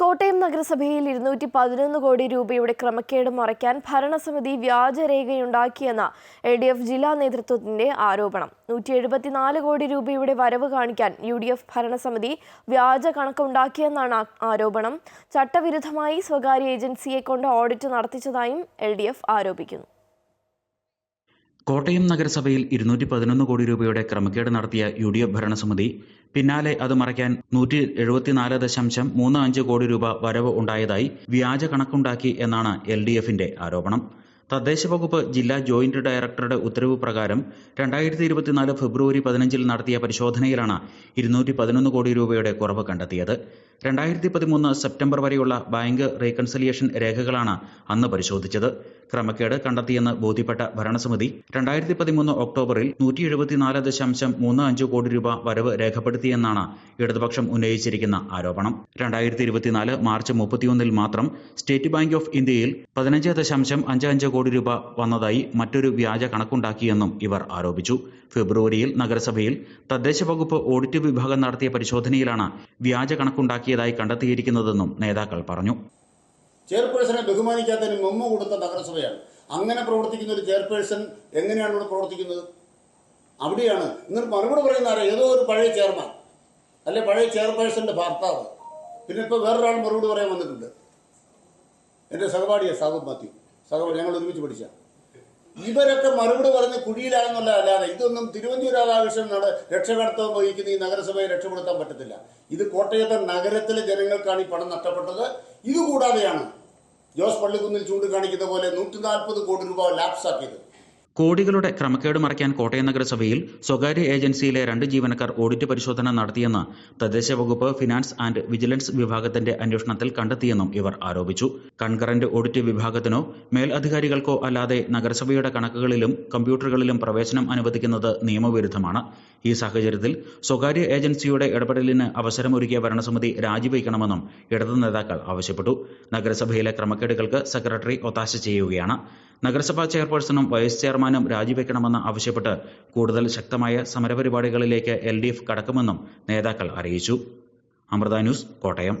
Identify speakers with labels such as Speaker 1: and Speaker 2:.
Speaker 1: കോട്ടയം നഗരസഭയിൽ ഇരുന്നൂറ്റി പതിനൊന്ന് കോടി രൂപയുടെ ക്രമക്കേട് മറയ്ക്കാൻ ഭരണസമിതി വ്യാജരേഖയുണ്ടാക്കിയെന്ന എൽ ഡി എഫ് ജില്ലാ നേതൃത്വത്തിന്റെ ആരോപണം. നൂറ്റി എഴുപത്തിനാല് കോടി രൂപയുടെ വരവ് കാണിക്കാൻ യു ഡി എഫ് ഭരണസമിതി വ്യാജ കണക്കുണ്ടാക്കിയെന്നാണ് ആരോപണം. ചട്ടവിരുദ്ധമായി സ്വകാര്യ ഏജൻസിയെ കൊണ്ട് ഓഡിറ്റ് നടത്തിച്ചതായും എൽ ഡി എഫ് ആരോപിക്കുന്നു.
Speaker 2: കോട്ടയം നഗരസഭയിൽ ഇരുന്നൂറ്റി പതിനൊന്ന് കോടി രൂപയുടെ ക്രമക്കേട് നടത്തിയ യു ഡി എഫ് ഭരണസമിതി പിന്നാലെ അത് മറയ്ക്കാൻ നൂറ്റി എഴുപത്തിനാല് ദശാംശം മൂന്ന് അഞ്ച് കോടി രൂപ വരവ് ഉണ്ടായതായി വ്യാജ കണക്കുണ്ടാക്കി എന്നാണ് എൽ ഡി എഫിന്റെ ആരോപണം. തദ്ദേശ വകുപ്പ് ജില്ലാ ജോയിന്റ് ഡയറക്ടറുടെ ഉത്തരവ് പ്രകാരം രണ്ടായിരത്തി ഇരുപത്തിനാല് ഫെബ്രുവരി പതിനഞ്ചിൽ നടത്തിയ പരിശോധനയിലാണ് ഇരുന്നൂറ്റി പതിനൊന്ന് കോടി രൂപയുടെ കുറവ് കണ്ടെത്തിയത്. രണ്ടായിരത്തി പതിമൂന്ന് സെപ്റ്റംബർ വരെയുള്ള ബാങ്ക് റീകൺസിലിയേഷൻ രേഖകളാണ് അന്ന് പരിശോധിച്ചത്. ക്രമക്കേട് കണ്ടെത്തിയെന്ന് ബോധ്യപ്പെട്ട ഭരണസമിതി രണ്ടായിരത്തി പതിമൂന്ന് ഒക്ടോബറിൽ നൂറ്റി എഴുപത്തിനാല് ദശാംശം മൂന്ന് അഞ്ച് കോടി രൂപ വരവ് രേഖപ്പെടുത്തിയെന്നാണ് ഇടതുപക്ഷം ഉന്നയിച്ചിരിക്കുന്ന ആരോപണം. രണ്ടായിരത്തി ഇരുപത്തിനാല് മാർച്ച് മുപ്പത്തിയൊന്നിൽ മാത്രം സ്റ്റേറ്റ് ബാങ്ക് ഓഫ് ഇന്ത്യയിൽ പതിനഞ്ച് ദശാംശം അഞ്ച് അഞ്ച് കോടി രൂപ വന്നതായി മറ്റൊരു വ്യാജ കണക്കുണ്ടാക്കിയെന്നും ഇവർ ആരോപിച്ചു. ഫെബ്രുവരിയിൽ നഗരസഭയിൽ തദ്ദേശ വകുപ്പ് ഓഡിറ്റ് വിഭാഗം നടത്തിയ പരിശോധനയിലാണ് വ്യാജ കണക്കുണ്ടാക്കിയതായി കണ്ടെത്തിയിരിക്കുന്നതെന്നും നേതാക്കൾ പറഞ്ഞു.
Speaker 3: ചെയർപേഴ്സണെ ബഹുമാനിക്കാത്തതിന് മെമ്മ കൊടുത്ത നഗരസഭയാണ്. അങ്ങനെ പ്രവർത്തിക്കുന്ന ഒരു ചെയർപേഴ്സൺ എങ്ങനെയാണ് ഇവിടെ പ്രവർത്തിക്കുന്നത്? അവിടെയാണ്. എന്നിട്ട് മറുപടി പറയുന്ന ആരാ? ഏതോ ഒരു പഴയ ചെയർമാൻ. അല്ലെ? പഴയ ചെയർപേഴ്സന്റെ ഭർത്താവ്. പിന്നെ ഇപ്പോൾ വേറൊരാൾ മറുപടി പറയാൻ വന്നിട്ടുണ്ട്. എന്റെ സഹപാഠിയാണ് സാഹുബ് മാത്യു. സഹപാഠി ഞങ്ങൾ ഒരുമിച്ച് പഠിച്ച. ഇവരൊക്കെ മറുപടി പറഞ്ഞ് കുഴിയിലാണെന്നുള്ള അല്ലാതെ ഇതൊന്നും തിരുവഞ്ചൂർ രാധാകൃഷ്ണൻ രക്ഷകർത്തവം വഹിക്കുന്ന ഈ നഗരസഭയെ രക്ഷപ്പെടുത്താൻ പറ്റത്തില്ല. ഇത് കോട്ടയത്തെ നഗരത്തിലെ ജനങ്ങൾക്കാണ് ഈ പണം നഷ്ടപ്പെട്ടത്. ഇതുകൂടാതെയാണ് ജോസ് പള്ളിക്കുന്നിൽ ചൂണ്ടിക്കാണിക്കുന്ന പോലെ നൂറ്റി നാൽപ്പത് കോടി രൂപ ലാപ്സാക്കിയത്.
Speaker 2: കോടികളുടെ ക്രമക്കേട് മറയ്ക്കാൻ കോട്ടയം നഗരസഭയിൽ സ്വകാര്യ ഏജൻസിയിലെ രണ്ട് ജീവനക്കാർ ഓഡിറ്റ് പരിശോധന നടത്തിയെന്ന് തദ്ദേശ വകുപ്പ് ഫിനാൻസ് ആൻഡ് വിജിലൻസ് വിഭാഗത്തിന്റെ അന്വേഷണത്തിൽ കണ്ടെത്തിയെന്നും ഇവർ ആരോപിച്ചു. കൺകറന്റ് ഓഡിറ്റ് വിഭാഗത്തിനോ മേൽ അധികാരികൾക്കോ അല്ലാതെ നഗരസഭയുടെ കണക്കുകളിലും കമ്പ്യൂട്ടറുകളിലും പ്രവേശനം അനുവദിക്കുന്നത് നിയമവിരുദ്ധമാണ്. ഈ സാഹചര്യത്തിൽ സ്വകാര്യ ഏജൻസിയുടെ ഇടപെടലിന് അവസരമൊരുക്കിയ ഭരണസമിതി രാജിവയ്ക്കണമെന്നും ഇടതു നേതാക്കൾ ആവശ്യപ്പെട്ടു. നഗരസഭയിലെ ക്രമക്കേടുകൾക്ക് സെക്രട്ടറി ഒത്താശ ചെയ്യുകയാണ്. നഗരസഭാ ചെയർപേഴ്സണും വൈസ് ചെയർമാനും രാജിവെക്കണമെന്ന് ആവശ്യപ്പെട്ട് കൂടുതൽ ശക്തമായ സമരപരിപാടികളിലേക്ക് എൽ കടക്കുമെന്നും നേതാക്കൾ അറിയിച്ചു. അമൃത ന്യൂസ് കോട്ടയം.